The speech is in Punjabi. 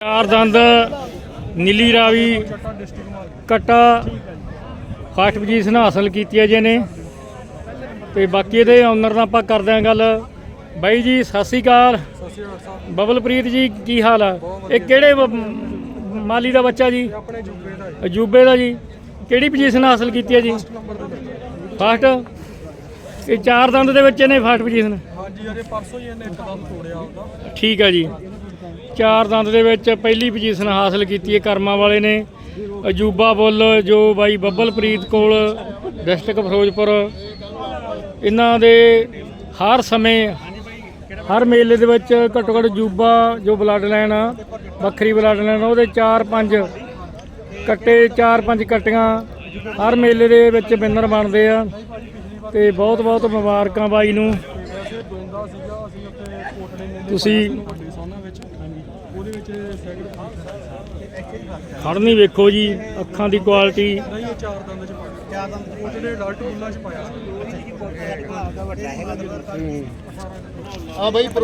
ਚਾਰ ਦੰਦ ਨੀਲੀ ਰਾਵੀ ਕਟਾ ਫਸਟ ਪੋਜੀਸ਼ਨ ਹਾਸਲ ਕੀਤੀ ਹੈ ਜੀ ਨੇ ਤੇ ਬਾਕੀ ਇਹਦੇ ਓਨਰ ਨਾਲ ਆਪਾਂ ਕਰਦੇ ਹਾਂ ਗੱਲ। ਬਾਈ ਜੀ ਸਤਿ ਸ੍ਰੀ ਅਕਾਲ। ਬਬਲਪ੍ਰੀਤ ਜੀ ਕੀ ਹਾਲ ਆ? ਇਹ ਕਿਹੜੇ ਮਾਲੀ ਦਾ ਬੱਚਾ ਜੀ? ਆਪਣੇ ਜੂਬੇ ਦਾ ਅਜੂਬੇ ਦਾ ਜੀ। ਕਿਹੜੀ ਪੋਜੀਸ਼ਨ ਹਾਸਲ ਕੀਤੀ ਹੈ ਜੀ? ਫਸਟ ਇਹ ਚਾਰ ਦੰਦ ਦੇ ਵਿੱਚ ਇਹਨੇ ਫਸਟ ਪੋਜੀਸ਼ਨ ਹਾਂਜੀ ਅਜੇ ਪਰਸੋਂ ਹੀ ਇਹਨੇ ਇੱਕ ਦਮ ਤੋੜਿਆ ਉਹਦਾ ਠੀਕ ਹੈ ਜੀ। ਚਾਰ ਦੰਦ ਦੇ ਵਿੱਚ ਪਹਿਲੀ ਪੋਜੀਸ਼ਨ ਹਾਸਲ ਕੀਤੀ ਹੈ ਕਰਮਾ ਵਾਲੇ ਨੇ। ਅਜੂਬਾ ਬੁੱਲ, ਜੋ ਬਾਈ ਬੱਬਲਪ੍ਰੀਤ ਕੋਲ ਡਿਸਟ੍ਰਿਕਟ ਫਿਰੋਜ਼ਪੁਰ। ਇਹਨਾਂ ਦੇ ਹਰ ਸਮੇਂ, ਹਰ ਮੇਲੇ ਦੇ ਵਿੱਚ ਘੱਟੋ ਘੱਟ ਅਜੂਬਾ, ਜੋ ਬਲੱਡ ਲਾਈਨ ਆ, ਵੱਖਰੀ ਬਲੱਡ ਲਾਈਨ ਉਹਦੇ 4-5 ਕੱਟੇ 4-5 ਕੱਟੀਆਂ ਹਰ ਮੇਲੇ ਦੇ ਵਿੱਚ ਵਿਨਰ ਬਣਦੇ ਆ। ਤੇ ਬਹੁਤ ਬਹੁਤ ਮੁਬਾਰਕਾਂ ਬਾਈ ਨੂੰ। ਤੁਸੀਂ ਉਹਦੇ ਵਿੱਚ ਸੈਕਿੰਡ ਖੜਨੀ ਵੇਖੋ ਜੀ ਅੱਖਾਂ ਦੀ ਕੁਆਲਿਟੀ ਨਹੀਂ ਇਹ ਚਾਰ ਦੰਦ ਚ ਪਾਇਆ। ਚਾਰ ਦੰਦ ਉਹ ਜਿਹੜੇ ਅਡਲਟ ਬੁੱਲਾਂ ਚ ਪਾਇਆ। ਆ ਬਾਈ